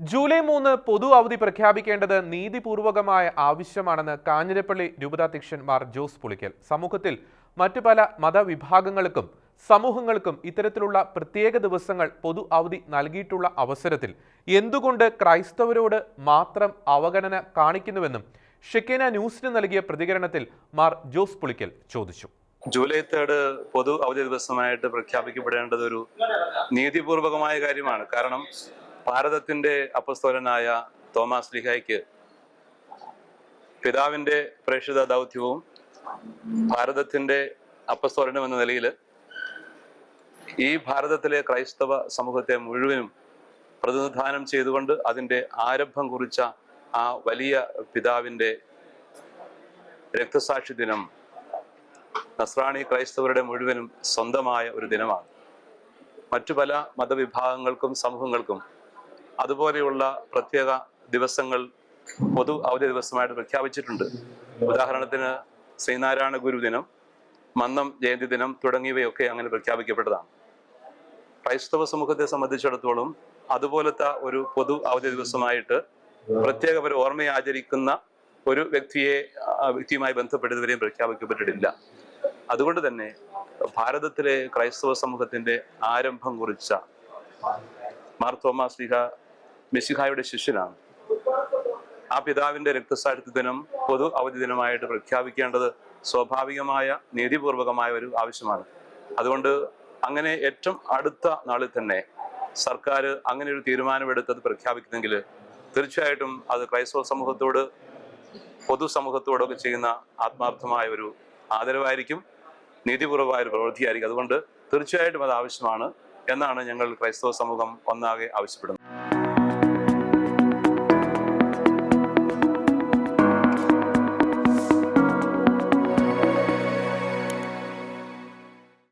July മൂന്ന് പൊതു അവധി പ്രഖ്യാപിക്കേണ്ടത് നീതിപൂർവകമായ ആവശ്യമാണെന്ന് കാഞ്ഞിരപ്പള്ളി രൂപതാധ്യക്ഷൻ മാർ ജോസ് പുളിക്കൽ. സമൂഹത്തിൽ മറ്റു പല മതവിഭാഗങ്ങൾക്കും സമൂഹങ്ങൾക്കും ഇത്തരത്തിലുള്ള പ്രത്യേക ദിവസങ്ങൾ പൊതു അവധി നൽകിയിട്ടുള്ള അവസരത്തിൽ എന്തുകൊണ്ട് ക്രൈസ്തവരോട് മാത്രം അവഗണന കാണിക്കുന്നുവെന്നും ഷെക്കേന ന്യൂസിന് നൽകിയ പ്രതികരണത്തിൽ മാർ ജോസ് പുളിക്കൽ ചോദിച്ചു. ജൂലൈ തേർഡ് പൊതു അവധി ദിവസമായിട്ട് പ്രഖ്യാപിക്കപ്പെടേണ്ടത് ഒരു നീതിപൂർവകമായ കാര്യമാണ്. കാരണം ഭാരതത്തിന്റെ അപ്പസ്തോലനായ തോമസ് ലിഹായ്ക്ക് പിതാവിന്റെ പ്രേക്ഷിത ദൗത്യവും ഭാരതത്തിന്റെ അപ്പസ്തോലനം എന്ന നിലയിൽ ഈ ഭാരതത്തിലെ ക്രൈസ്തവ സമൂഹത്തെ മുഴുവനും പ്രതിനിധാനം ചെയ്തുകൊണ്ട് അതിന്റെ ആരംഭം കുറിച്ച ആ വലിയ പിതാവിന്റെ രക്തസാക്ഷി ദിനം നസ്രാണി ക്രൈസ്തവരുടെ മുഴുവനും സ്വന്തമായ ഒരു ദിനമാണ്. മറ്റു പല മതവിഭാഗങ്ങൾക്കും സമൂഹങ്ങൾക്കും അതുപോലെയുള്ള പ്രത്യേക ദിവസങ്ങൾ പൊതു അവധി ദിവസമായിട്ട് പ്രഖ്യാപിച്ചിട്ടുണ്ട്. ഉദാഹരണത്തിന് ശ്രീനാരായണ ഗുരു ദിനം മന്നം ജയന്തി ദിനം തുടങ്ങിയവയൊക്കെ അങ്ങനെ പ്രഖ്യാപിക്കപ്പെട്ടതാണ്. ക്രൈസ്തവ സമൂഹത്തെ സംബന്ധിച്ചിടത്തോളം അതുപോലത്തെ ഒരു പൊതു അവധി ദിവസമായിട്ട് പ്രത്യേക ഒരു ഓർമ്മയെ ആചരിക്കുന്ന ഒരു വ്യക്തിയെ വ്യക്തിയുമായി ബന്ധപ്പെട്ടതുവരെയും പ്രഖ്യാപിക്കപ്പെട്ടിട്ടില്ല. അതുകൊണ്ട് തന്നെ ഭാരതത്തിലെ ക്രൈസ്തവ സമൂഹത്തിന്റെ ആരംഭം കുറിച്ച മാർത്തോമാ ശ്രീഹ മെസ്സിഹായുടെ ശിഷ്യനാണ്. ആ പിതാവിന്റെ രക്തസാക്ഷിത്വ ദിനം പൊതു അവധി ദിനമായിട്ട് പ്രഖ്യാപിക്കേണ്ടത് സ്വാഭാവികമായ നീതിപൂർവകമായ ഒരു ആവശ്യമാണ്. അതുകൊണ്ട് അങ്ങനെ ഏറ്റവും അടുത്ത നാളിൽ തന്നെ സർക്കാർ അങ്ങനെ ഒരു തീരുമാനമെടുത്തത് പ്രഖ്യാപിക്കുന്നെങ്കിൽ തീർച്ചയായിട്ടും അത് ക്രൈസ്തവ സമൂഹത്തോട് പൊതുസമൂഹത്തോടൊക്കെ ചെയ്യുന്ന ആത്മാർത്ഥമായ ഒരു ആദരവായിരിക്കും നീതിപൂർവമായ ഒരു പ്രവൃത്തിയായിരിക്കും. അതുകൊണ്ട് തീർച്ചയായിട്ടും അത് ആവശ്യമാണ് എന്നാണ് ഞങ്ങൾ ക്രൈസ്തവ സമൂഹം ഒന്നാകെ ആവശ്യപ്പെടുന്നത്.